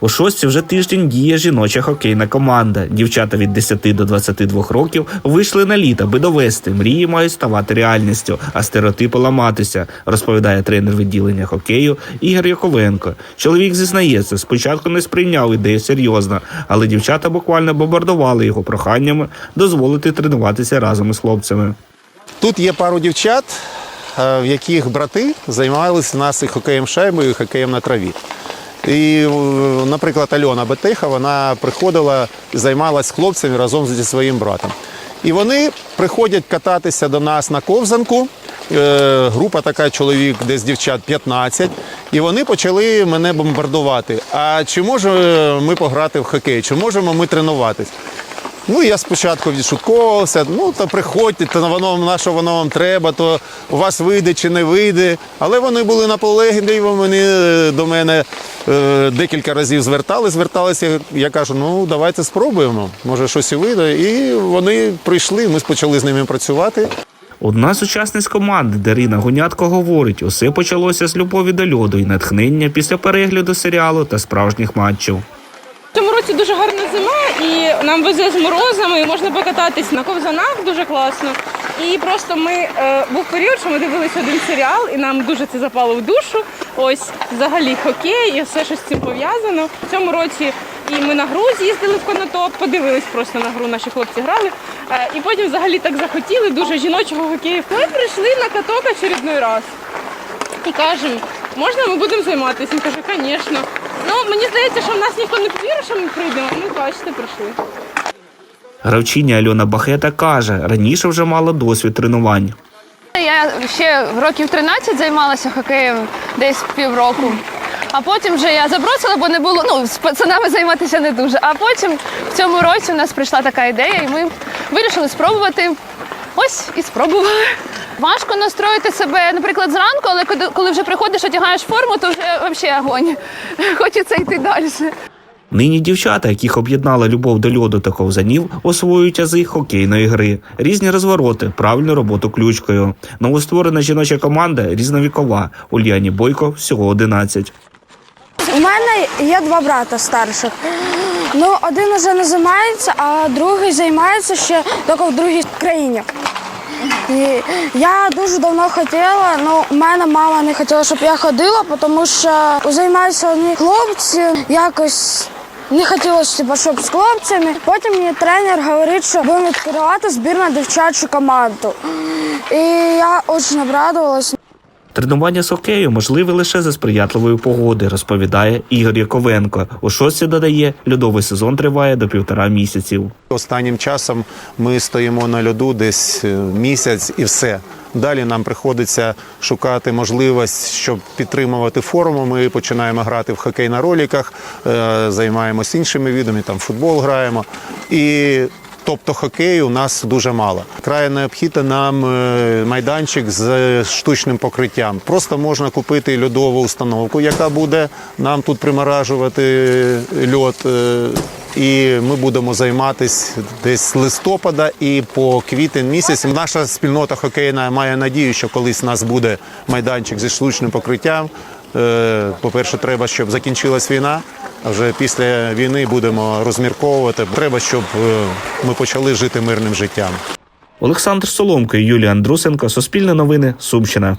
У шостці вже тиждень діє жіноча хокейна команда. Дівчата від 10 до 22 років вийшли на літ, аби довести. Мрії мають ставати реальністю, а стереотипи ламатися, розповідає тренер відділення хокею Ігор Яковенко. Чоловік зізнається, спочатку не сприйняв ідею серйозно, але дівчата буквально бомбардували його проханнями дозволити тренуватися разом із хлопцями. Тут є пару дівчат, е, в яких брати займалися нас і хокеєм шайбою, і хокеєм на траві. І, е, наприклад, Альона Бетиха вона приходила і займалась хлопцями разом зі своїм братом. І вони приходять кататися до нас на ковзанку. Е, Група така чоловік, десь дівчат 15, і вони почали мене бомбардувати. А чи можемо ми пограти в хокей? Чи можемо ми тренуватись? Ну, я спочатку відшутковувався, ну то приходьте, то воно на що воно вам треба, то у вас вийде чи не вийде. Але вони були наполегливі, вони е, до мене е, декілька разів звертали, зверталися. Я кажу, ну давайте спробуємо, може щось і вийде. І вони прийшли, ми почали з ними працювати. Одна з учасниць команди Дарина Гунятко говорить, усе почалося з любові до льоду і натхнення після перегляду серіалу та справжніх матчів. Цьому році дуже гарна зима, і нам везе з морозами, і можна покататись на ковзанах дуже класно. І просто ми е, був період, що ми дивилися один серіал, і нам дуже це запало в душу. Ось взагалі хокей і все що з цим пов'язано. В цьому році і ми на гру з'їздили в конотоп, подивились просто на гру, наші хлопці грали. Е, і потім взагалі так захотіли дуже жіночого хокею. Ми прийшли на каток очередной раз. І кажемо, можна ми будемо займатися? Він каже, звісно. Ну, мені здається, що в нас ніхто не повірить, що ми прийдемо. Ну, бачите, прийшли. Гравчиня Альона Бахета каже, раніше вже мала досвід тренувань. Я ще років 13 займалася хокеєм десь півроку. А потім вже я забросила, бо не було ну з пацанами займатися не дуже. А потім в цьому році у нас прийшла така ідея, і ми вирішили спробувати. Ось і спробували. Важко настроїти себе, наприклад, зранку, але коли- вже приходиш, одягаєш форму, то вже взагалі огонь. Хочеться йти далі. Нині дівчата, яких об'єднала любов до льоду та ковзанів, освоюють ази хокейної гри, різні розвороти, правильну роботу ключкою. Новостворена жіноча команда різновікова. Ульяні Бойко всього 11. У мене є два брата старших. Ну, один уже не займається, а другий займається ще тільки в другій країні. І я дуже давно хотіла, але в мене мама не хотіла, щоб я ходила, тому що займаються одні хлопці, якось не хотілося, типу, щоб з хлопцями. Потім мені тренер говорить, що будемо відкривати збірну дівчачу команду. І я дуже обрадувалась. Тренування з хокею можливе лише за сприятливої погоди, розповідає Ігор Яковенко. У шостці додає, льодовий сезон триває до півтора місяців. Останнім часом ми стоїмо на льоду десь е, місяць і все. Далі нам приходиться шукати можливість, щоб підтримувати форму. Ми починаємо грати в хокей на роліках, е, займаємося іншими видами, там футбол граємо. І Тобто хокею у нас дуже мало. Край необхідно нам е, майданчик з штучним покриттям. Просто можна купити льодову установку, яка буде нам тут приморажувати льод. е, І ми будемо займатися десь з листопада і по квітень місяць. Наша спільнота хокейна має надію, що колись у нас буде майданчик зі штучним покриттям. Е, По-перше, треба, щоб закінчилась війна. А вже після війни будемо розмірковувати. Треба, щоб е, ми почали жити мирним життям. Олександр Соломко Юлія Андрусенко. Суспільне новини. Сумщина.